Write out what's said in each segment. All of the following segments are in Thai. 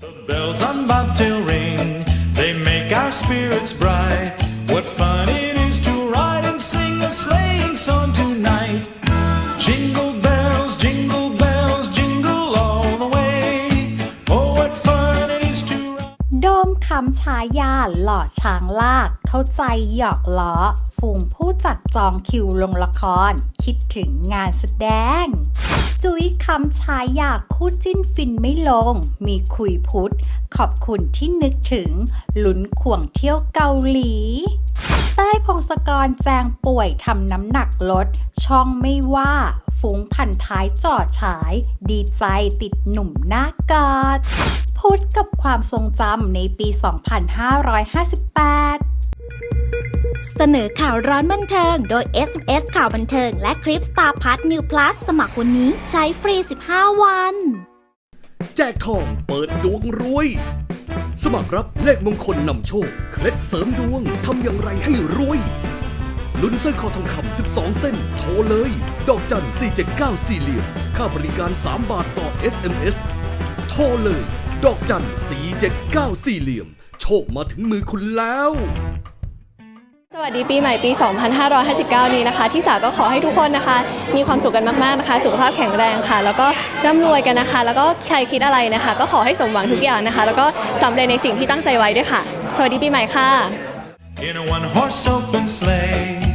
The bells on bobtail ring, they make our spirits bright. What fun it is to ride and sing a sleighing song tonight. Jingle bells, jingle bells, jingle all the way. Oh, what fun it is to ride. โดมคำฉายาหล่อช้างลาก เข้าใจหยอกล้อฝูงผู้จัดจองคิวลงละคร คิดถึงงานแสดง จุ้ยคำฉายอยากคู่จิ้นฟินไม่ลง มีคุยพุทธ ขอบคุณที่นึกถึงหลุนข่วงเที่ยวเกาหลีเต้ยพงศกรแจงป่วยทำน้ำหนักลด ช่องไม่ว่าฝูงพันท้ายจอดฉาย ดีใจติดหนุ่มหน้ากอดพูดกับความทรงจำในปี 2558 เสนอข่าวร้อนบันเทิง โดย SMS ข่าวบันเทิง และคลิป Star p a s New Plus สมัครวันนี้ใช้ฟรี 15 วัน แจกทองเปิดดวงรวย สมัครรับเลขมงคลนำโชค เคล็ดเสริมดวงทำอย่างไรให้รวยลุ้นสร้อยคอทองคำ 12 เส้น โทรเลย ดอกจัน 479 สี่เหลี่ยม ค่าบริการ 3 บาทต่อ SMS โทรเลย ดอกจัน 479 สี่เหลี่ยม โชคมาถึงมือคุณแล้ว สวัสดีปีใหม่ปี 2559 นี้นะคะ ที่สาก็ขอให้ทุกคนนะคะ มีความสุขกันมากๆนะคะ สุขภาพแข็งแรงค่ะ แล้วก็ร่ำรวยกันนะคะ แล้วก็ใครคิดอะไรนะคะ ก็ขอให้สมหวังทุกอย่างนะคะ แล้วก็สำเร็จในสิ่งที่ตั้งใจไว้ด้วยค่ะ สวัสดีปีใหม่ค่ะ In a one horse open sleigh.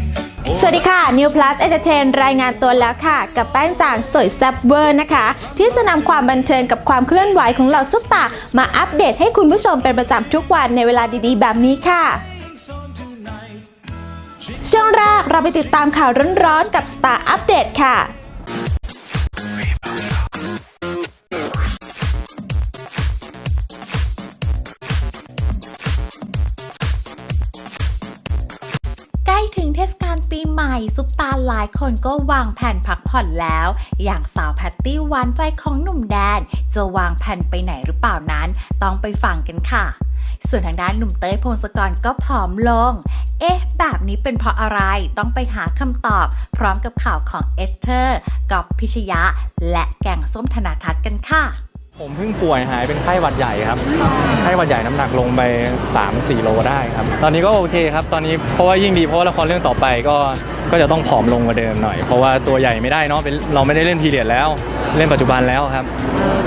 สวัสดีค่ะ New Plus Entertain รายงานตัวแล้วค่ะ กับแป้งจางสวยแซ่บเวอร์นะคะ ที่จะนำความบันเทิงกับความเคลื่อนไหวของเหล่าซุปตามาอัปเดตให้คุณผู้ชมเป็นประจำทุกวันในเวลาดีๆ แบบนี้ค่ะ ช่วงแรกเราไปติดตามข่าวร้อนๆกับ Star Update ค่ะ ซุปตาหลายคนก็วางแผนพักผ่อนแล้ว อย่างสาวแพตตี้หวานใจของหนุ่มแดน จะวางแผนไปไหนหรือเปล่านั้น ต้องไปฟังกันค่ะ ส่วนทางด้านหนุ่มเต้ยพงศกรก็ผอมลง เอ๊ะ แบบนี้เป็นเพราะอะไรต้องไปหาคำตอบ พร้อมกับข่าวของเอสเธอร์กอบพิชยะ และแกงส้มธนาทัศน์กันค่ะ ผมเพิ่งป่วยหายเป็นไข้หวัดใหญ่ครับ ไข้หวัดใหญ่น้ำหนักลงไป 3-4 โลได้ครับ ตอนนี้ก็โอเคครับ ตอนนี้เพราะว่ายิ่งดีเพราะว่าละครเรื่องต่อไปก็ก็จะต้องผอมลงกว่าเดิมหน่อย เพราะว่าตัวใหญ่ไม่ได้เนาะเป็นเราไม่ได้เล่นพีเรียดแล้ว เล่นปัจจุบันแล้วครับ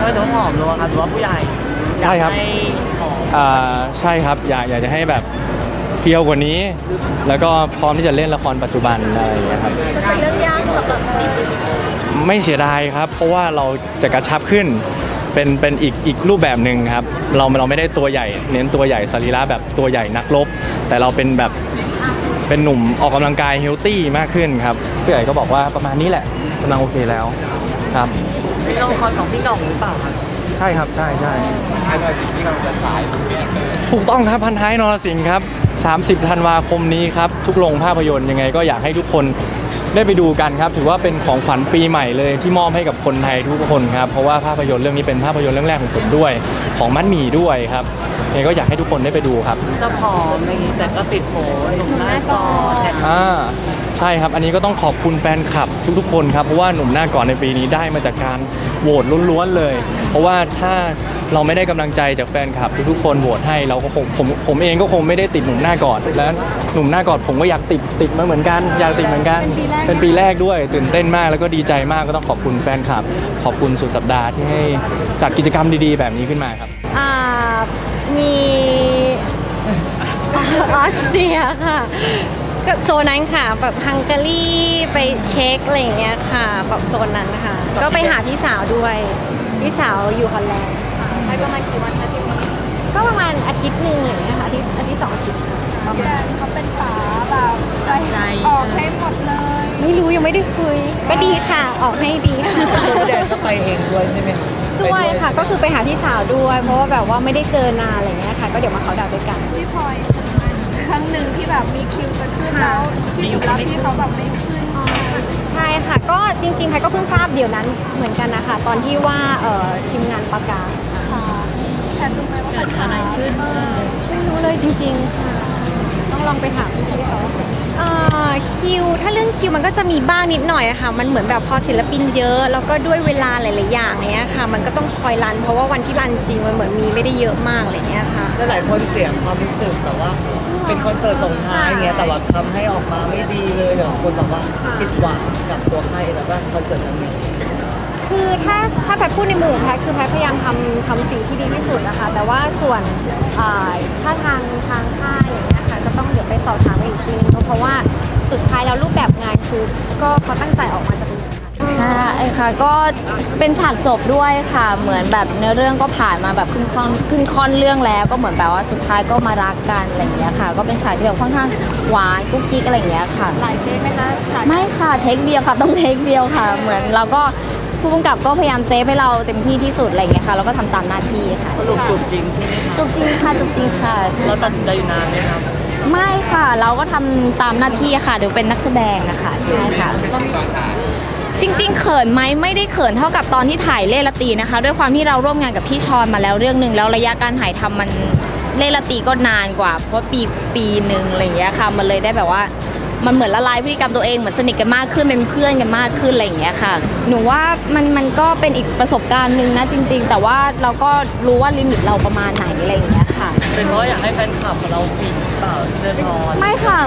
ก็จะผอมลงครับหรือว่าผู้ใหญ่ใช่ครับอยากให้ผอมอ่าใช่ครับอยากอยากจะให้แบบเพียวกว่านี้ แล้วก็พร้อมที่จะเล่นละครปัจจุบันอะไรอย่างเงี้ยครับไม่เสียดายครับ เพราะว่าเราจะกระชับขึ้น เป็นเป็นอีกอีกรูปแบบหนึ่งครับเราเราไม่ได้ตัวใหญ่ เน้นตัวใหญ่สรีระแบบตัวใหญ่นักรบแต่เราเป็นแบบเป็นหนุ่มออกกำลังกายเฮลตี้มากขึ้นครับพี่ใหญ่ก็บอกว่าประมาณนี้แหละกำลังโอเคแล้วครับเป็นละครของพี่หน่องหรือเปล่าครับใช่ครับใช่ใช่ถูกต้องครับพันท้ายนรสิงห์ครับ 30ธันวาคมนี้ครับทุกโรงภาพยนตร์ยังไงก็อยากให้ทุกคน ได้ไปดูกันครับ ถือว่าเป็นของขวัญปีใหม่เลยที่มอบให้กับคนไทยทุกคนครับ เพราะว่าภาพยนตร์เรื่องนี้เป็นภาพยนตร์เรื่องแรกของผมด้วย ของมัดหมี่ด้วยครับ ยังไงก็อยากให้ทุกคนได้ไปดูครับจะผอมอะไรอย่างงี้แต่ก็ติดโผหนุ่มหน้าก่อนแต่อ่าใช่ครับอันนี้ก็ต้องขอบคุณแฟนคลับทุกๆคนครับเพราะว่าหนุ่มหน้าก่อนในปีนี้ได้มาจากการโหวตล้วนๆเลย เพราะว่าถ้าเราไม่ได้กำลังใจจากแฟนคลับทุกๆคนโหวตให้เราก็คงผมผมเองก็คงไม่ได้ติดหนุ่มหน้าก่อนแล้วหนุ่มหน้าก่อนผมก็อยากติดติดมาเหมือนกันอยากติดเหมือนกันเป็นปีแรกด้วย ตื่นเต้นมากแล้วก็ดีใจมากก็ต้องขอบคุณแฟนคลับ ขอบคุณสุดสัปดาห์ที่ให้จัดกิจกรรมดีๆ แบบนี้ขึ้นมาครับ อ่า มีออสเตรียค่ะก็โซนนั้นค่ะแบบฮังการีไปเช็คอะไรอย่างเงี้ยค่ะแบบโซนนั้นนะคะก็ไปหาพี่สาวด้วยพี่สาวอยู่ฮอลแลนด์ไปประมาณกี่วันคะที่นี่ก็ประมาณอาทิตย์หนึ่งอย่างเงี้ยค่ะอาทิตย์อาทิตย์สองอาทิตย์ประมาณเขาเป็นฝาแบบใจออกให้หมดเลย ไม่รู้ยังไม่ได้คุย ก็ดีค่ะออกให้ดีค่ะคือแดนก็ไปเองด้วยใช่ไหมคะ ด้วยค่ะ ก็คือไปหาพี่สาวด้วย เพราะว่าแบบว่าไม่ได้เจอนานอะไรเงี้ยค่ะ ก็เดี๋ยวมาเขาดาวน์ด้วยกัน พี่พลอยครั้งหนึ่งที่แบบมีคิวจะขึ้นแล้วที่อยู่แล้วพี่เขาแบบไม่ขึ้นใช่ค่ะ ก็จริงๆแพทก็เพิ่งทราบเดี๋ยวนั้นเหมือนกันนะคะตอนที่ว่าเอ่อทีมงานประกาศค่ะแทนรู้ไหมว่าปัญหาอะไรขึ้นไม่รู้เลยจริงๆค่ะต้องลองไปถามพี่ๆเขา เอ่อคิว ถ้าเรื่องคิวมันก็จะมีบ้างนิดหน่อยอะค่ะ มันเหมือนแบบพอศิลปินเยอะแล้วก็ด้วยเวลาหลายๆอย่างเนี้ยค่ะ มันก็ต้องคอยรัน เพราะว่าวันที่รันจริงมันเหมือนมีไม่ได้เยอะมากอะไรเงี้ยค่ะหลายคนเสียความรู้สึกแบบว่า เป็นคอนเสิร์ตส่งท้ายเงี้ยแต่ว่าทำให้ออกมาไม่ดีเลยเดี๋ยวคนบอกว่าผิดหวังกับตัวค่ายแล้วก็คอนเสิร์ตนั้นนี้ คือถ้าถ้าแพทย์พูดในมุมของแพทย์คือแพทย์พยายามทำทำสิ่งที่ดีที่สุดนะคะ แต่ว่าส่วนเอ่อถ้าทางทางค่ายอย่างเงี้ยค่ะก็ ต้องเดี๋ยวไปสอบถามกันอีกทีนึงเพราะว่าสุดท้ายแล้วรูปแบบงานคือก็เขาตั้งใจออกมาจะเป็นอย่างนั้นใช่ค่ะก็เป็นฉากจบด้วยค่ะ เหมือนแบบเนื้อเรื่องก็ผ่านมาแบบขึ้นค่อนขึ้นค่อนเรื่องแล้ว ก็เหมือนแบบว่าสุดท้ายก็มารักกันอะไรอย่างเงี้ยค่ะ ก็เป็นฉากที่แบบค่อนข้างหวานกุ๊กกิ๊กอะไรอย่างเงี้ยค่ะหลายเทปไหมคะฉากไม่ค่ะเทคเดียวค่ะต้องเทคเดียวค่ะ เหมือนเราก็ผู้กำกับก็พยายามเซฟให้เราเต็มที่ที่สุดอะไรอย่างเงี้ยค่ะแล้วก็ทำตามหน้าที่ค่ะสรุปจุดจริงใช่ไหมคะจุบจริงค่ะจุบจริงค่ะเราตัดสินใจอยู่นานไหมครับ ไม่ค่ะ เราก็ทำตามหน้าที่ค่ะเดี๋ยวเป็นนักแสดงนะคะใช่ค่ะ จริงๆ เขินไหมไม่ได้เขินเท่ากับตอนที่ถ่ายเล่ละตีนะคะ ด้วยความที่เราร่วมงานกับพี่ชอนมาแล้วเรื่องหนึ่งแล้วระยะการถ่ายทำมันเล่ละตีก็นานกว่า เพราะปีปีหนึ่งอะไรอย่างเงี้ยค่ะ มันเลยได้แบบว่า มันเหมือนละลายพฤติกรรมตัวเองเหมือนสนิทกันมากขึ้นเป็นเพื่อนกันมากขึ้นอะไรอย่างเงี้ยค่ะ หนูว่ามันมันก็เป็นอีกประสบการณ์หนึ่งนะจริง ๆ แต่ว่าเราก็รู้ว่าลิมิตเราประมาณไหนอะไรอย่างเงี้ยค่ะ เป็นเพราะอยากให้แฟนคลับของเราปีนหรือเปล่าเชื่อทอนไม่ค่ะ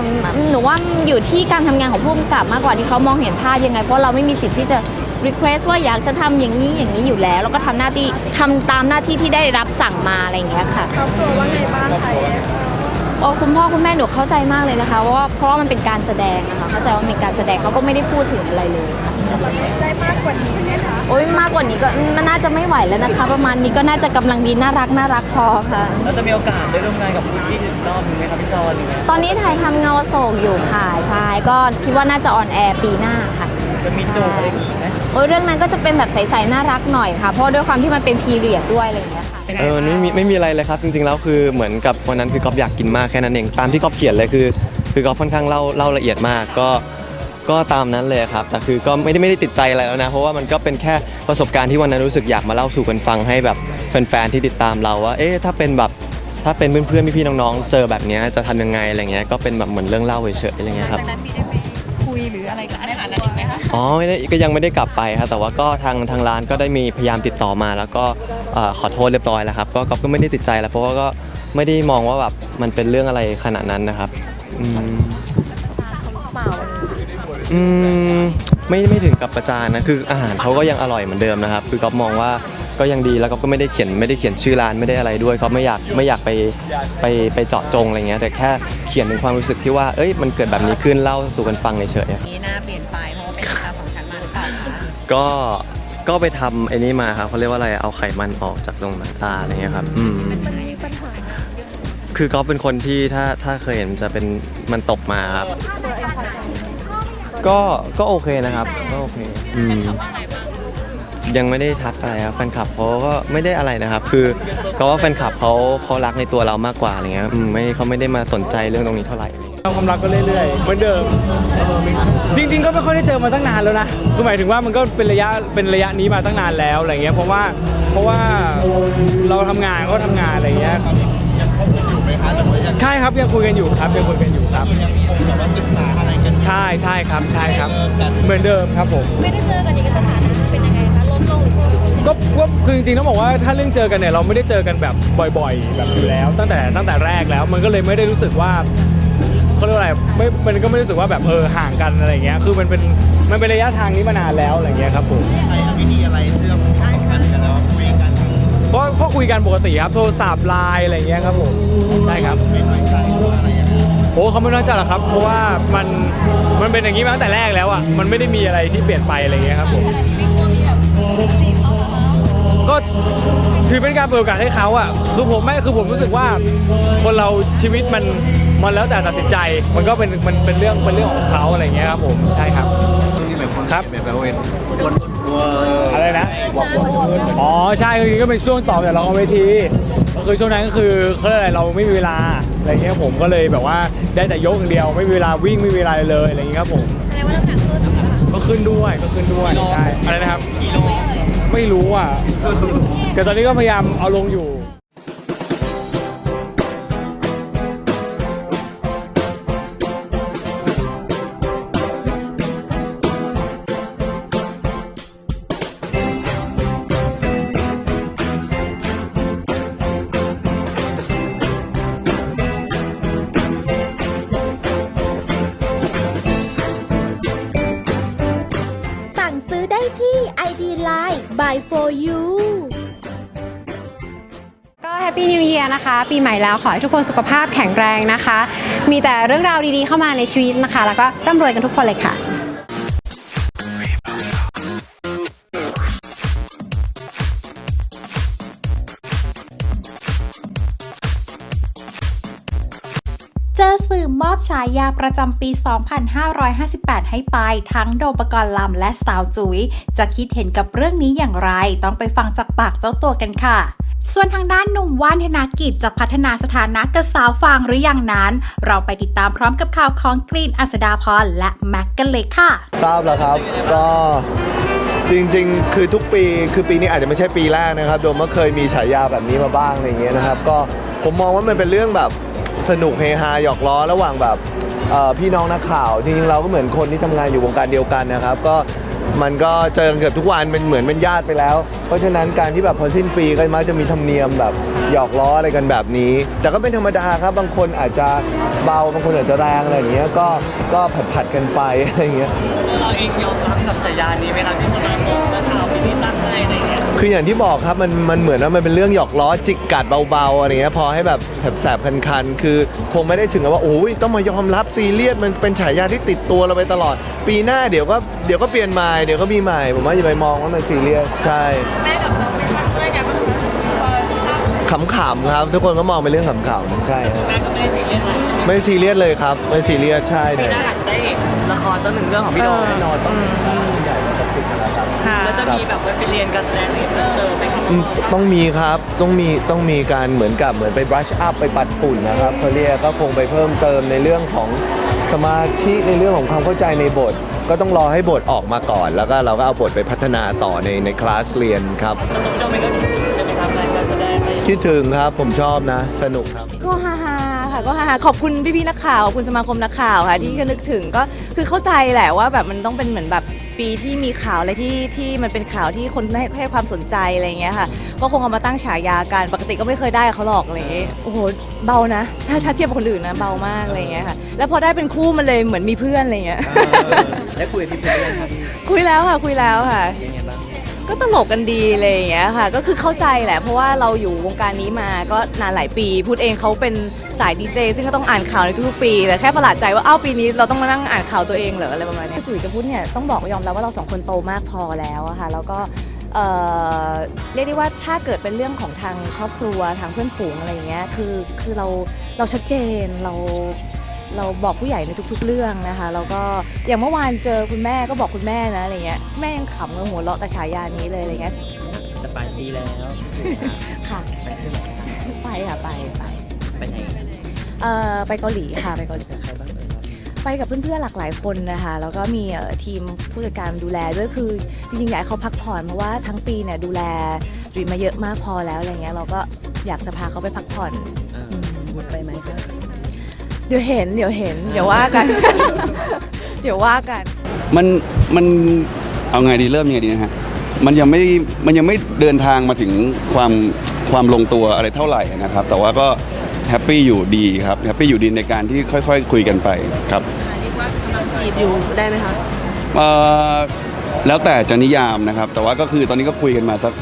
หนูว่าอยู่ที่การทำงานของผู้กำกับมากกว่าที่เขามองเห็นท่ายังไง เพราะเราไม่มีสิทธิ์ที่จะ request ว่าอยากจะทำอย่างนี้อย่างนี้อยู่แล้ว แล้วก็ทำหน้าที่ทำตามหน้าที่ที่ได้รับสั่งมาอะไรอย่างเงี้ยค่ะ ครอบครัวว่าไงบ้างคะโอ้คุณพ่อคุณแม่หนูเข้าใจมากเลยนะคะเพราะว่าเพราะว่ามันเป็นการแสดงนะคะเข้าใจว่ามันเป็นการแสดงเขาก็ไม่ได้พูดถึงอะไรเลยค่ะ ได้มากกว่านี้ไหมคะโอ้ยมากกว่านี้ก็อืมมันน่าจะไม่ไหวแล้วนะคะ ประมาณนี้ก็น่าจะกำลังดีน่ารักน่ารักพอค่ะแล้วจะมีโอกาสได้ร่วมงานกับคุณที่อีกรอบหนึงไหมครับพี่ชอนตอนนี้ถ่ายทำเงาอโศกอยู่ค่ะใช่ก็คิดว่าน่าจะออนแอร์ปีหน้าค่ะ จะมีจูบอะไรอีกไหมโอ้ยเรื่องนั้นก็จะเป็นแบบใสๆน่ารักหน่อยค่ะ เพราะด้วยความที่มันเป็นพีเรียดด้วยอะไรอย่างเงี้ยค่ะ เออไม่มีไม่มีอะไรเลยครับ จริงๆแล้วคือเหมือนกับวันนั้นคือก๊อฟอยากกินมากแค่นั้นเองตามที่ก๊อฟเขียนเลยคือ คือก๊อฟค่อนข้างเล่าเล่าละเอียดมาก ก็ ก็ตามนั้นเลยครับแต่คือก็ไม่ได้ไม่ได้ติดใจอะไรแล้วนะ เพราะว่ามันก็เป็นแค่ประสบการณ์ที่วันนั้นรู้สึกอยากมาเล่าสู่กันฟังให้แบบแฟนๆที่ติดตามเราว่า เอ๊ะถ้าเป็นแบบถ้าเป็นเพื่อนๆพี่ๆน้องๆเจอแบบเนี้ยจะทำยังไงอะไรเงี้ยก็เป็นแบบเหมือนเรื่องเล่าเฉยๆอะไรเงี้ยครับอ๋อไม่ได้ก็ยังไม่ได้กลับไปครับแต่ว่าก็ทางทางร้านก็ได้มีพยายามติดต่อมา แล้วก็เอ่อขอโทษเรียบร้อยแล้วครับก็ก็ก็ไม่ได้ติดใจแล้วเพราะว่าก็ไม่ได้มองว่าแบบมันเป็นเรื่องอะไรขนาดนั้นนะครับอืม อืมไม่ไม่ถึงกับประจานนะคืออาหารเขาก็ยังอร่อยเหมือนเดิมนะครับคือก็มองว่าก็ยังดีแล้วก็ไม่ได้เขียนไม่ได้เขียนชื่อร้านไม่ได้อะไรด้วยก็ไม่อยากไม่อยากไปไปไปเจาะจงอะไรเงี้ยแต่แค่เขียนถึงความรู้สึกที่ว่าเอ้ยมันเกิดแบบนี้ขึ้นเล่าสู่กันฟังเฉยๆ นี้หน้าเปลี่ยนไปเพราะว่าเป็นลูกค้าของฉันมาหรือเปล่าคะก็ก็ไปทำไอ้นี่มาครับเขาเรียกว่าอะไรเอาไขมันออกจากตรงหนังตาอะไรเงี้ยครับอืมคือก็เป็นคนที่ถ้าถ้าเคยเห็นจะเป็นมันตกมาครับ ก็ก็โอเคนะครับก็โอเคอืมยังไม่ได้ทักอะไรครับแฟนคลับเขาก็ไม่ได้อะไรนะครับ คือเขาว่าแฟนคลับเขาเขารักในตัวเรามากกว่าอะไรเงี้ยอืมไม่เขาไม่ได้มาสนใจเรื่องตรงนี้เท่าไหร่ ความรักก็เรื่อยๆ เหมือนเดิม จริง ๆ ก็ไม่ค่อยได้เจอมาตั้งนานแล้วนะคือหมายถึงว่ามันก็เป็นระยะเป็นระยะนี้มาตั้งนานแล้วอะไรเงี้ยเพราะว่าเพราะว่าเราทำงานก็ทำงานอะไรเงี้ยใช่ครับยังคุยกันอยู่ครับยังคุยกันอยู่ครับ ใช่ใช่ครับใช่ครับ เหมือนเดิมครับผม ไม่ได้เจอกันอีกสถานะเป็นยังไงคะลดลงหรือเพิ่มก็ก็คือจริงๆต้องบอกว่าถ้าเรื่องเจอกันเนี่ยเราไม่ได้เจอกันแบบบ่อยๆ แบบอยู่แล้ว ตั้งแต่ตั้งแต่แรกแล้ว มันก็เลยไม่ได้รู้สึกว่าเขาเรียกว่าอะไรไม่มันก็ไม่รู้สึกว่าแบบเออห่างกันอะไรเงี้ยคือมันเป็นมันเป็นระยะทางนี้มานานแล้วอะไรเงี้ยครับผมก็ก็คุยกันปกติครับโทรศัพท์ไลน์อะไรเงี้ยครับผมใช่ครับ โอ้เขาไม่น้อยใจหรอกครับ เพราะว่ามันมันเป็นอย่างนี้มาตั้งแต่แรกแล้วอะมันไม่ได้มีอะไรที่เปลี่ยนไปอะไรเงี้ยครับผมก็ถือเป็นการเปิดโอกาสให้เขาอะคือผมไม่คือผมรู้สึกว่า คนเราชีวิตมันมันแล้วแต่ตัดสินใจ มันก็เป็นมันเป็นเรื่องเป็นเรื่องของเขาอะไรอย่างเงี้ยครับผมใช่ครับ ครับอะไรนะอ๋อใช่คือก็เป็นช่วงตอบจากละครเวทีก็คือช่วงนั้นก็คือเขาเรียกอะไรเราไม่มีเวลาอะไรเงี้ยผมก็เลยแบบว่าได้แต่ยกอย่างเดียวไม่มีเวลาวิ่งไม่มีเวลาเลยอะไรอย่างเงี้ยครับผมแสดงว่าน้ำหนักขึ้นเหรอคะก็ขึ้นด้วยก็ขึ้นด้วยใช่อะไรนะครับ ไม่รู้อะ แต่ตอนนี้ก็พยายามเอาลงอยู่ by for you ก็แฮปปี้นิวเยียร์นะคะ ปีใหม่แล้วขอให้ทุกคนสุขภาพแข็งแรงนะคะ มีแต่เรื่องราวดีๆเข้ามาในชีวิตนะคะ แล้วก็ร่ำรวยกันทุกคนเลยค่ะ อมอบฉายาประจำปี 2558 ให้ไป ทั้งโดมปกรณ์ลำและสาวจุ๋ย จะคิดเห็นกับเรื่องนี้อย่างไร ต้องไปฟังจากปากเจ้าตัวกันค่ะส่วนทางด้านหนุ่มว่านธนากิจจะพัฒนาสถานะกับสาวฟางหรืออยังนั้น เราไปติดตามพร้อมกับข่าวของกรีนอัสดาพรและแม็กกันเลยค่ะ ทราบแล้วครับก็จริงๆ คือทุกปีคือปีนี้อาจจะไม่ใช่ปีแรกนะครับ โดมก็เคยมีฉายาแบบนี้มาบ้างอะไรเงี้ยนะครับ ก็ผมมองว่ามันเป็นเรื่องแบบ สนุกเฮฮาหยอกล้อระหว่างแบบเอ่อพี่น้องนักข่าวจริงๆเราก็เหมือนคนที่ทำงานอยู่วงการเดียวกันนะครับ ก็มันก็เจอกันเกือบทุกวันเป็นเหมือนเป็นญาติไปแล้ว เพราะฉะนั้นการที่แบบพอสิ้นปีก็มักจะมีธรรมเนียมแบบหยอกล้ออะไรกันแบบนี้ แต่ก็เป็นธรรมดาครับบางคนอาจจะเบาบางคนอาจจะแรงอะไรอย่างเงี้ยก็ก็ผัดๆกันไปอะไรอย่างเงี้ยเราเองยอมรับกับฉายานี้ไหมครับที่สมามนักข่าว คืออย่างที่บอกครับมันมันเหมือนว่ามันเป็นเรื่องหยอกล้อจิกกัดเบาๆอะไรเงี้ยพอให้แบบแสบๆคันๆ คือคงไม่ได้ถึงกับว่าโอ้ยต้องมายอมรับซีเรียสมันเป็นฉายาที่ติดตัวเราไปตลอด ปีหน้าเดี๋ยวก็เดี๋ยวก็เปลี่ยนใหม่เดี๋ยวก็มีใหม่ผมว่าอย่าไปมองว่ามันซีเรียสใช่แม่กับน้องเป็นเพื่อนกันบ้างไหมพอทราบขำๆครับ ทุกคนก็มองเป็นเรื่องขำๆใช่ครับแม่ก็ไม่ได้ซีเรียสอะไรไม่ซีเรียสเลยครับไม่ซีเรียสใช่ปีเลย หน้าอาจจะได้เห็นละครต้นหนึ่งเรื่องของพี่โดมแน่นอนต้องแล้วจะมีแบบว่าไปเรียนการแสดงเพิ่มเติมไหมครับอืมต้องมีครับต้องมีต้องมีการเหมือนกับเหมือนไป brush up ไปปัดฝุ่นนะครับเขาเรียกก็คงไปเพิ่มเติมในเรื่องของสมาธิในเรื่องของความเข้าใจในบท ก็ต้องรอให้บทออกมาก่อน แล้วก็เราก็เอาบทไปพัฒนาต่อในในคลาสเรียนครับแล้วตัวพี่โดมเองก็คิดถึงใช่ไหมครับรายการแสดงอะไรอย่างเงี้ยคิดถึงครับผมชอบนะ สนุกครับ ก็ฮาฮาๆค่ะก็ฮาฮาๆขอบคุณพี่ๆนักข่าวขอบคุณสมาคมนักข่าวค่ะที่ก็นึกถึงก็คือเข้าใจแหละว่าแบบมันต้องเป็นเหมือนแบบปีที่มีข่าวอะไรที่ที่มันเป็นข่าวที่คนให้ให้ความสนใจอะไรอย่างเงี้ยค่ะก็คงเอามาตั้งฉายากันปกติก็ไม่เคยได้กับเขาหรอกอะไรอย่างเงี้ยโอ้โหเบานะ ถ้าถ้าเทียบกับคนอื่นนะเบามากอะไรอย่างเงี้ยค่ะแล้วพอได้เป็นคู่มันเลยเหมือนมีเพื่อนอะไรอย่างเงี้ยได้คุยกับพี่เพื่อนยังครับคุยแล้วค่ะคุยแล้วค่ะยังไงบ้าง ก็ตลกกันดีอะไรอย่างเงี้ยค่ะ ก็คือเข้าใจแหละ เพราะว่าเราอยู่วงการนี้มาก็นานหลายปี พูดเองเขาเป็นสายดีเจซึ่งก็ต้องอ่านข่าวในทุกๆปี แต่แค่ประหลาดใจว่าอ้าวปีนี้เราต้องมานั่งอ่านข่าวตัวเองเหรออะไรประมาณนี้จุ๋ยกับพุทธเนี่ยต้องบอกยอมรับว่าเราสองคนโตมากพอแล้วอะค่ะแล้วก็เอ่อเรียกได้ว่าถ้าเกิดเป็นเรื่องของทางครอบครัวทางเพื่อนฝูงอะไรอย่างเงี้ยคือคือเราเราชัดเจนเรา เราบอกผู้ใหญ่ในทุก ๆ เรื่องนะคะแล้วก็อย่างเมื่อวานเจอคุณแม่ก็บอกคุณแม่นะอะไรเงี้ยแม่ยังขำกับหัวเราะกับฉายานี้เลยอะไรเงี้ยจะปลายปีแล้วค่ะไปที่ไหนไปค่ะไปไปไปไหนเอ่อไปเกาหลีค่ะไปเกาหลีใครบ้างเอ่ยไปกับเพื่อนๆหลากหลายคนนะคะแล้วก็มีเอ่อทีมผู้จัดการดูแลด้วยคือจริงๆอยากให้เขาพักผ่อนเพราะว่าทั้งปีเนี่ยดูแลจุ๋ยมาเยอะมากพอแล้วอะไรเงี้ยเราก็อยากจะพาเขาไปพักผ่อน เดี๋ยวเห็นเดี๋ยวเห็น เดี๋ยวว่ากัน เดี๋ยวว่ากัน มันมันเอาไงดีเริ่มยังไงดีนะฮะมันยังไม่มันยังไม่เดินทางมาถึงความความลงตัวอะไรเท่าไหร่นะครับ แต่ว่าก็แฮปปี้อยู่ดีครับแฮปปี้อยู่ดีในการที่ค่อยๆคุยกันไปครับจีบอยู่ได้ไหมคะเอ่อแล้วแต่จะนิยามนะครับ แต่ว่าก็คือตอนนี้ก็คุยกันมาสัก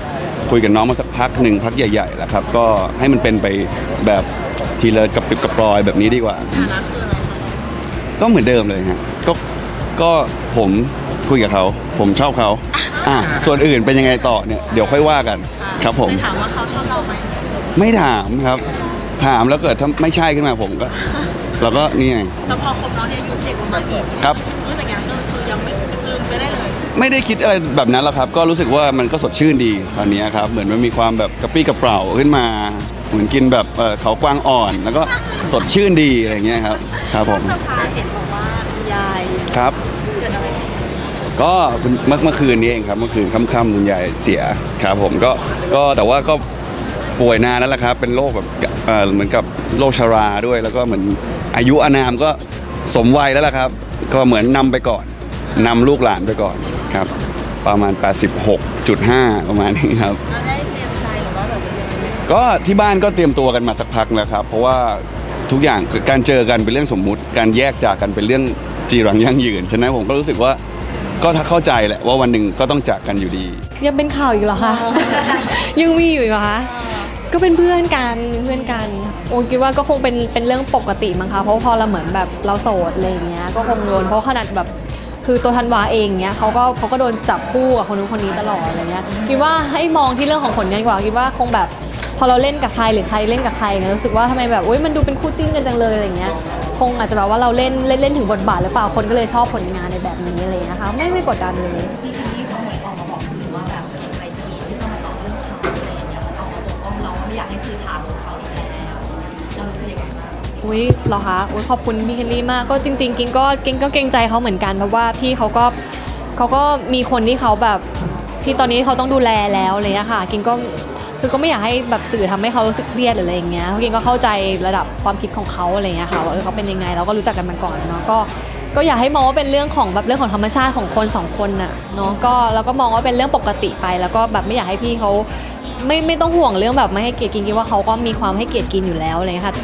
คุยกับน้องมาสักพักหนึ่งพักใหญ่ๆแล้วครับ ก็ให้มันเป็นไปแบบทีละกระปิบกระปลอยแบบนี้ดีกว่า ก็เหมือนเดิมเลยฮะก็ก็ผมคุยกับเขา ผมชอบเขาอะส่วนอื่นเป็นยังไงต่อเนี่ยเดี๋ยวค่อยว่ากันครับผมถามว่าเขาชอบเราไหมไม่ถามครับ ถามแล้วเกิดถ้าไม่ใช่ขึ้นมาผมก็ เราก็นี่ไงแล้วพอคบน้องที่อายุเด็กกว่ามาอีกครับรู้สึกยังไงก็คือยังไม่ลืมไป ได้เลยไม่ได้คิดอะไรแบบนั้นหรอกครับ ก็รู้สึกว่ามันก็สดชื่นดีตอนนี้ครับ เหมือนมันมีความแบบกระปรี้กระเปร่าขึ้นมา เหมือนกินแบบเอ่อเขากวางอ่อน แล้วก็สดชื่นดีอะไรอย่างเงี้ยครับ ครับผมเซอร์ไพรส์เห็นบอกว่ายายครับ เกิดอะไรขึ้นก็เมื่อเมื่อคืนนี้เองครับเมื่อคืนค่ำๆคุณยายเสียครับผมก็ก็แต่ว่าก็ป่วยนานแล้วล่ะครับ เป็นโรคแบบเอ่อเหมือนกับโรคชราด้วย แล้วก็เหมือนอายุอานามก็สมวัยแล้วล่ะครับ ก็เหมือนนำไปก่อนนำลูกหลานไปก่อน ครับ ประมาณ 86.5 ประมาณนี้ครับ เราได้เตรียมใจหรือว่าแบบยังไงก็ที่บ้านก็เตรียมตัวกันมาสักพักแล้วครับ เพราะว่าทุกอย่างการเจอกันเป็นเรื่องสมมุติ การแยกจากกันเป็นเรื่องจีรังยั่งยืน ฉะนั้นผมก็รู้สึกว่าก็ถ้าเข้าใจแหละว่าวันหนึ่งก็ต้องจากกันอยู่ดี ยังเป็นข่าวอีกเหรอคะ ยังมีอยู่อีกเหรอคะ ก็เป็นเพื่อนกันเป็นเพื่อนกันโอ้คิดว่าก็คงเป็นเป็นเรื่องปกติมั้งคะเพราะพอเราเหมือนแบบเราโสดอะไรอย่างเงี้ยก็คงโดนเพราะขนาดแบบ คือตัวธันวาเองเนี้ยเขาก็เขาก็โดนจับคู่กับคนนู้นคนนี้ตลอดอะไรเงี้ยคิดว่าให้มองที่เรื่องของผลงานดีกว่าคิดว่าคงแบบพอเราเล่นกับใครหรือใครเล่นกับใครเนี่ยรู้สึกว่าทำไมแบบอุ้ยมันดูเป็นคู่จิ้นกันจังเลยอะไรเงี้ยคงอาจจะแบบว่าเราเล่นเล่นเล่นถึงบทบาทหรือเปล่าคนก็เลยชอบผลงานในแบบนี้เลยนะคะ ไม่ไม่กดดันเลย อุ้ยเหรอคะอุ้ยขอบคุณพี่เฮนรี่มากก็จริงๆกินก็กินก็เกรงใจเขาเหมือนกันเพราะว่าพี่เขาก็เขาก็มีคนที่เขาแบบที่ตอนนี้เขาต้องดูแลแล้วอะไรเลยอะค่ะกินก็คือก็ไม่อยากให้แบบสื่อทำให้เขารู้สึกเครียดหรืออะไรอย่างเงี้ยเพราะกินก็เข้าใจระดับความคิดของเขาอะไรเงี้ยค่ะว่าเออเขาเป็นยังไงเราก็รู้จักกันมาก่อนเนาะก็ก็อยากให้มองว่าเป็นเรื่องของแบบเรื่องของธรรมชาติของคนสองคนน่ะเนาะก็เราก็มองว่าเป็นเรื่องปกติไป แล้วก็แบบไม่อยากให้พี่เขาไม่ไม่ต้องห่วงเรื่องแบบไม่ให้เกียรติกินคิดว่าเขาก็มีความให้เกียรติกินอยู่แล้วอะไรเงี้ยค่ะ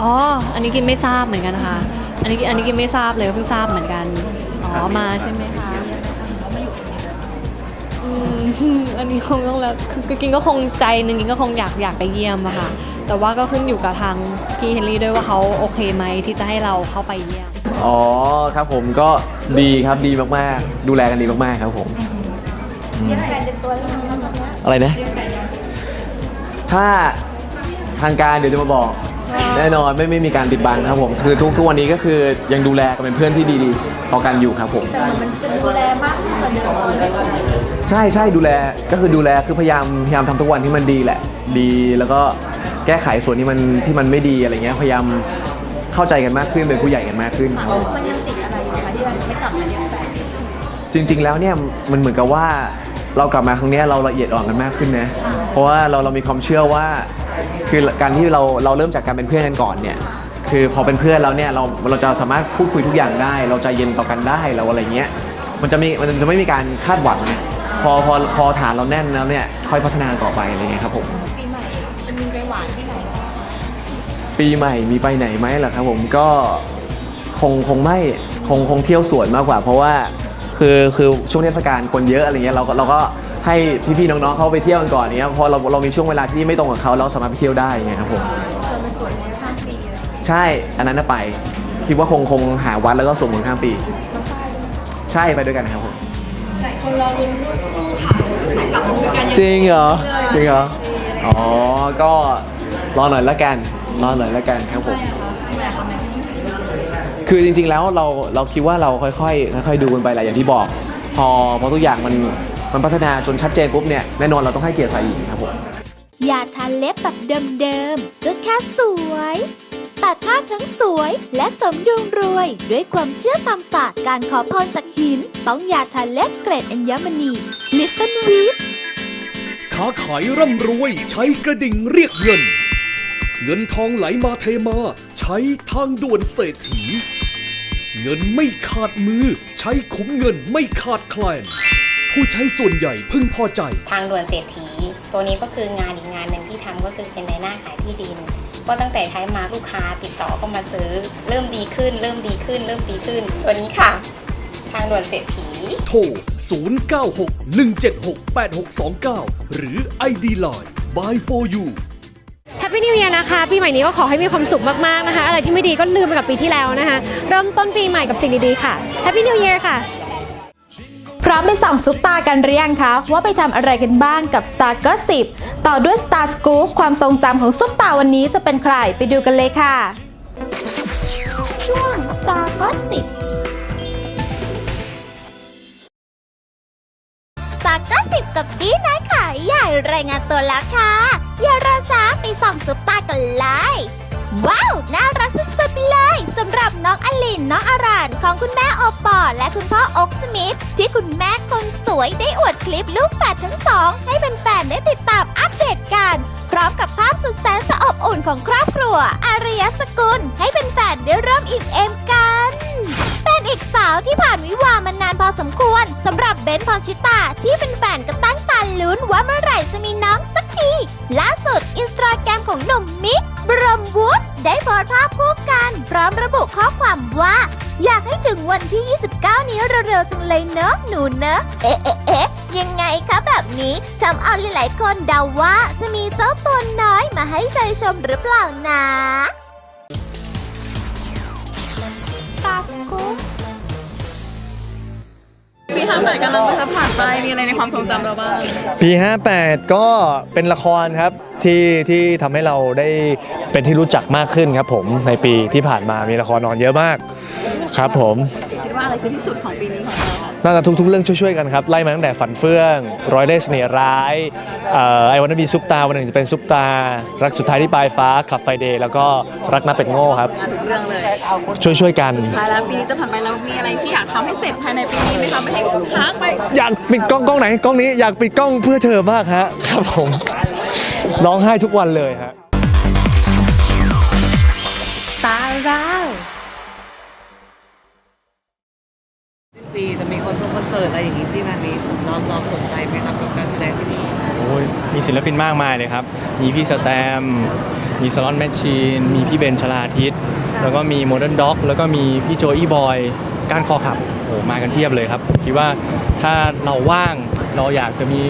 อ๋อ อันนี้กินไม่ทราบเหมือนกันนะคะ อันนี้อันนี้กินไม่ทราบเลยเพิ่งทราบเหมือนกัน อ๋อ มาใช่ไหมคะอืมอันนี้คงต้องแล้วคือคือกินก็คงใจหนึ่งกินก็คงอยากอยากไปเยี่ยมอะค่ะ แต่ว่าก็ขึ้นอยู่กับทางพี่เฮนรี่ด้วยว่าเขาโอเคไหมที่จะให้เราเข้าไปเยี่ยม อ๋อครับผมก็ดีครับดีมากๆ ดูแลกันดีมากๆครับผมอืมอะไรนะ ถ้าทางการเดี๋ยวจะมาบอก แน่นอนไม่ไม่มีการปิดบังครับผมคือทุกทุกวันนี้ก็คือยังดูแลกันเป็นเพื่อนที่ดีๆต่อกันอยู่ครับผมดูแลมากขึ้นกว่าเดิมใช่ใช่ดูแลก็คือดูแลคือพยายามพยายามทำทุกวันที่มันดีแหละ ดีแล้วก็แก้ไขส่วนที่มันที่มันไม่ดีอะไรเงี้ยพยายามเข้าใจกันมากขึ้นเป็นผู้ใหญ่กันมากขึ้นครับมันยังติดอะไรอยู่คะที่ยังไม่กลับมาเรียนแฟนจริง ๆ แล้วเนี่ยมันเหมือนกับว่าเรากลับมาครั้งเนี้ยเราละเอียดอ่อนกันมากขึ้นนะ เพราะว่าเราเรามีความเชื่อว่า คือการที่เราเราเริ่มจากการเป็นเพื่อนกันก่อนเนี่ยคือพอเป็นเพื่อนแล้วเนี่ยเราเราจะสามารถพูดคุยทุกอย่างได้ เราใจเย็นต่อกันได้เราอะไรเงี้ยมันจะมีมันจะไม่มีการคาดหวังเนี่ยพอพอพอฐานเราแน่นแล้วเนี่ยค่อยพัฒนาต่อไปอะไรเงี้ยครับผมปีใหม่จะมีไปหวานที่ไหนปีใหม่มีไปไหนไหมล่ะครับผมก็คงคงไม่คงคงเที่ยวสวนมากกว่า เพราะว่า คือคือช่วงเทศกาลคนเยอะอะไรเงี้ยเราก็เราก็ให้พี่ๆน้องๆเขาไปเที่ยวกันก่อนเนี้ยพอเราเรามีช่วงเวลาที่ไม่ตรงกับเขาเราสามารถไปเที่ยวได้ไงครับผมชวนไปสวนมนต์ข้ามปีเลยใช่อันนั้นน่ะไป คิดว่าคงคงหาวัดแล้วก็สวดมนต์ข้ามปีใช่ไปด้วยกันครับผมหลายคนรอรุ้นรูปคู่ค่ะแต่กลับมาคุยกันยังจริงเหรอจริงเหรออ๋อก็รอหน่อยละกันรอหน่อยละกันครับผม คือจริงๆแล้วเราเราคิดว่าเราค่อยๆค่อยๆดูกันไปแหละอย่างที่บอก พอพอทุกอย่างมันมันพัฒนาจนชัดเจนปุ๊บเนี่ยแน่นอนเราต้องให้เกียรติฝ่ายหญิงครับผมอย่าทาเล็บแบบเดิมๆก็แค่สวยแต่ถ้าทั้งสวยและสมดุลรวย ด้วยความเชื่อตามศาสตร์การขอพรจากหิน ต้องอย่าทาเล็บเกรดอัญมณีลิตเติ้ลวีทค้าขายร่ำรวย ใช้กระดิ่งเรียกเงิน เงินทองไหลมาเทมา ใช้ทางด่วนเศรษฐี เงินไม่ขาดมือ ใช้คุ้มเงินไม่ขาดแคลน ผู้ใช้ส่วนใหญ่พึงพอใจ ทางด่วนเศรษฐี ตัวนี้ก็คืองานอีกงานหนึ่งที่ทำก็คือเป็นในหน้าขายที่ดิน ก็ตั้งแต่ใช้มาลูกค้าติดต่อก็มาซื้อ เริ่มดีขึ้น เริ่มดีขึ้น เริ่มดีขึ้น ตัวนี้ค่ะ ทางด่วนเศรษฐี โทร 0961768629 หรือ ID Line by for you แฮ ปปี้นิว e ย r นะคะ ปีใหม่นี้ก็ขอให้มีความสุขมากๆนะคะ อะไรที่ไม่ดีก็ลืมไปกับปีที่แล้วนะคะ เริ่มต้นปีใหม่กับสิ่งดีๆค่ะแฮปปี้นิว e ย r ค่ะ พร้อมไปส่องซุปตากันหรือยังคะ ว่าไปทำอะไรกันบ้างกับ Star Gossip ต่อด้วย Star Scoop ความทรงจำของซุปตาวันนี้จะเป็นใครไปดูกันเลยค่ะ ช่วง Star Gossip Star Gossip กับดีน้อยขายใหญ่รายงานตัวแล้วค่ะ อย่ารอช้าไปส่องซุปตากันเลยว้าว น่ารักสุดๆไปเลยสำหรับน้องอลินน้องอารานของคุณแม่โอปอและคุณพ่ออกสมิธที่คุณแม่คนสวยได้อวดคลิปลูกแฝดทั้งสอง ให้แฟนๆได้ติดตามอัปเดตกัน พร้อมกับภาพสุดแสนจะอบอุ่นของครอบครัว อารยสกุล ให้แฟนๆได้เริ่มอิ่มเอมกัน เป็นอีกสาวที่ผ่านวิวามานานพอสมควรสำหรับเบนพรชิตาที่เป็นแฟนๆก็ตั้ง ตาลุ้นว่าเมื่อไหร่จะมีน้องสักที ล่าสุดอินสตาแกรมของหนุ่มมิกบรมวุฒิได้โพสต์ภาพคู่กัน พร้อมระบุข้อความว่า อยากให้ถึงวันที่ 29 นี้เร็วๆจังเลยเนอะหนูเนอะเอ๊ะเอ๊ะเอ๊ะยังไงคะแบบนี้ทำเอาหลายๆคนเดาว่าจะมีเจ้าตัวน้อยมาให้ชายชมหรือเปล่านะปี้าแปดกันแล้วนะคะผ่านไปมีอะไรในความทรงจำเราบ้าง ปี 58 ก็เป็นละครครับที่ที่ทำให้เราได้เป็นที่รู้จักมากขึ้นครับผมในปีที่ผ่านมามีละครนอนเยอะมากครับผม ว่าอะไรคือที่สุดของปีนี้ของเราคะน่าจะทุกๆ เรื่องช่วยๆกันครับไล่มาตั้งแต่ฝันเฟื่อง ร้อยเล่ห์เสน่ห์ร้ายเอ่อไอวันนบีซุปตาวันหนึ่งจะเป็นซุปตา รักสุดท้ายที่ปลายฟ้าขับไฟเดย์แล้วก็รักนับเป็ดโง่ครับ งานทุกเรื่องเลยช่วยๆกันท้ายแล้วปีนี้จะผ่านไปแล้วมีอะไรที่อยากทำให้เสร็จภายในปีนี้ไหมคะไม่ให้ค้างไปอยากปิดกล้องกล้องไหนกล้องนี้อยากปิดกล้องเพื่อเธอมากฮะครับผมร้องไห้ทุกวันเลยฮะ ปีจะมีคอนเสิร์ตคอนเสิร์ตอะไรอย่างนี้ที่งานนี้สำหรับเราสนใจไหมครับกับการแสดงที่นี่โอ้ยมีศิลปินมากมายเลยครับ มีพี่สแตม มีสล็อตแมชชีน มีพี่เบนชลาทิศ แล้วก็มีโมเดิร์นด็อก แล้วก็มีพี่โจอี้บอยก้านคอขับ โอ้มากันเพียบเลยครับคิดว่าถ้าเราว่าง เราอยากจะมี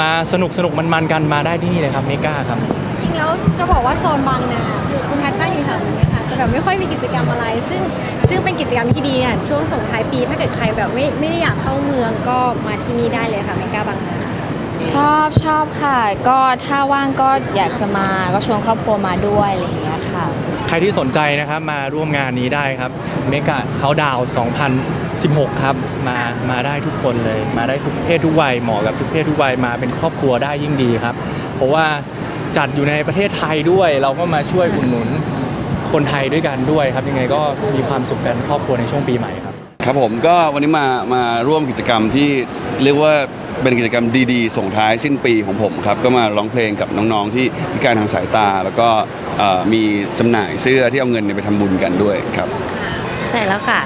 มาสนุกสนุกมันๆกันมาได้ที่นี่เลยครับ เมกาครับ จริงๆแล้วจะบอกว่าโซนบางนาคือคุณแพทย์บ้านอยู่แถวนี้ค่ะ จะแบบไม่ค่อยมีกิจกรรมอะไร ซึ่งซึ่งเป็นกิจกรรมที่ดีเนี่ยช่วงส่งท้ายปี ถ้าเกิดใครแบบไม่ไม่ได้อยากเข้าเมืองก็มาที่นี่ได้เลยค่ะเมกาบางนาชอบชอบค่ะ ก็ถ้าว่างก็อยากจะมาก็ชวนครอบครัวมาด้วยอะไรอย่างเงี้ยค่ะ ใครที่สนใจนะครับมาร่วมงานนี้ได้ครับเมกาเขาดาว2016 ครับ มามาได้ทุกคนเลย มาได้ทุกเพศทุกวัยเหมาะกับทุกเพศทุกวัยมาเป็นครอบครัวได้ยิ่งดีครับ เพราะว่าจัดอยู่ในประเทศไทยด้วย เราก็มาช่วยอุดหนุน คนไทยด้วยกันด้วยครับยังไงก็มีความสุขกันครอบครัวในช่วงปีใหม่ครับ ครับผมก็วันนี้มามาร่วมกิจกรรมที่เรียกว่าเป็นกิจกรรมดีๆ ส่งท้ายสิ้นปีของผมครับ ก็มาร้องเพลงกับน้องๆ ที่พิการทางสายตา แล้วก็เอ่อมีจำหน่ายเสื้อที่เอาเงินไปทำบุญกันด้วยครับ ใช่แล้วค่ะ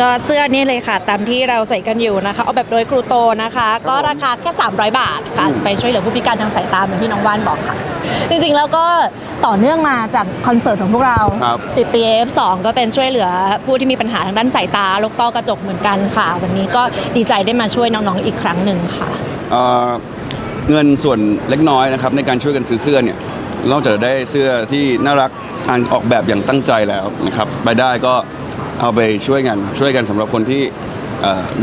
ก็เสื้อนี่เลยค่ะ ตามที่เราใส่กันอยู่นะคะ เอาแบบโดยครูโตนะคะ ก็ราคาแค่ 300 บาทค่ะไปช่วยเหลือผู้พิการทางสายตาเหมือนที่น้องว่านบอกค่ะ จริงๆแล้วก็ต่อเนื่องมาจากคอนเสิร์ตของพวกเราครับ10ปี F2 ก็เป็นช่วยเหลือผู้ที่มีปัญหาทางด้านสายตาโรคต้อกระจกเหมือนกันค่ะ วันนี้ก็ดีใจได้มาช่วยน้องๆอีกครั้งหนึ่งค่ะ เอ่อเงินส่วนเล็กน้อยนะครับในการช่วยกันซื้อเสื้อเนี่ยนอกจากได้เสื้อที่น่ารักอ่านออกแบบอย่างตั้งใจแล้วนะครับรายได้ก็ เอาไปช่วยกันช่วยกันสำหรับคนที่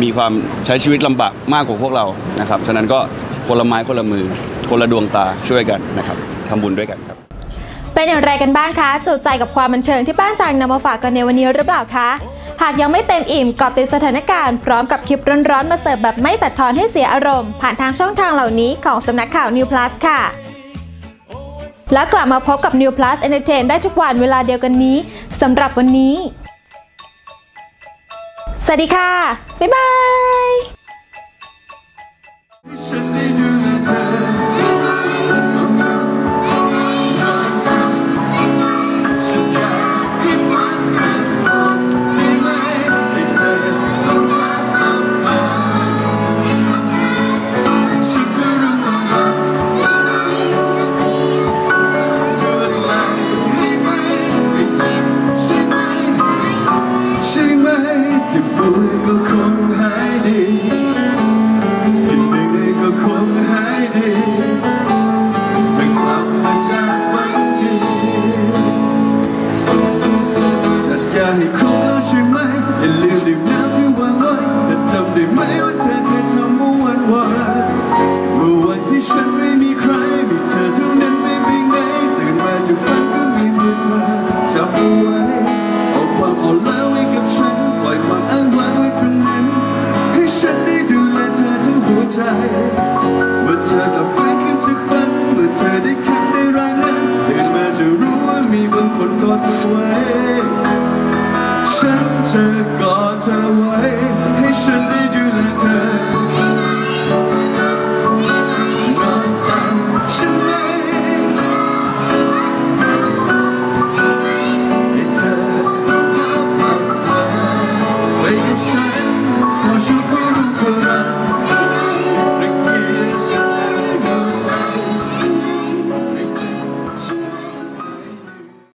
มีความใช้ชีวิตลำบากมากกว่าพวกเรานะครับฉะนั้นก็คนละไม้คนละมือ คนละดวงตาช่วยกันนะครับทำบุญด้วยกันครับเป็นอย่างไรกันบ้างคะจุใจกับความบันเทิงที่บ้านจางนำมาฝากกันในวันนี้หรือเปล่าคะหากยังไม่เต็มอิ่มกาะติดสถานการณ์พร้อมกับคลิปร้อนๆมาเสิร์ฟแบบไม่ตัดทอนให้เสียอารมณ์ ผ่านทางช่องทางเหล่านี้ของสำนักข่าว New Plus ค่ะ แล้วกลับมาพบกับ New Plus Entertain ได้ทุกวันเวลาเดียวกันนี้สำหรับวันนี้ สวัสดีค่ะ บ๊ายบาย จับเอาไว้เอาความอ่อนล้าไว้กับฉันปล่อยความอ้างว้างไว้ตรงนั้น ให้ฉันได้ดูแลเธอทั้งหัวใจ เมื่อเธอกลับฟื้นขึ้นจากฝันเมื่อเธอได้คืนได้ร่างนั้นตื่นมาจะรู้ว่ามีบางคนกอดเธอไว้ ฉันจะกอดเธอไว้ ให้ฉันได้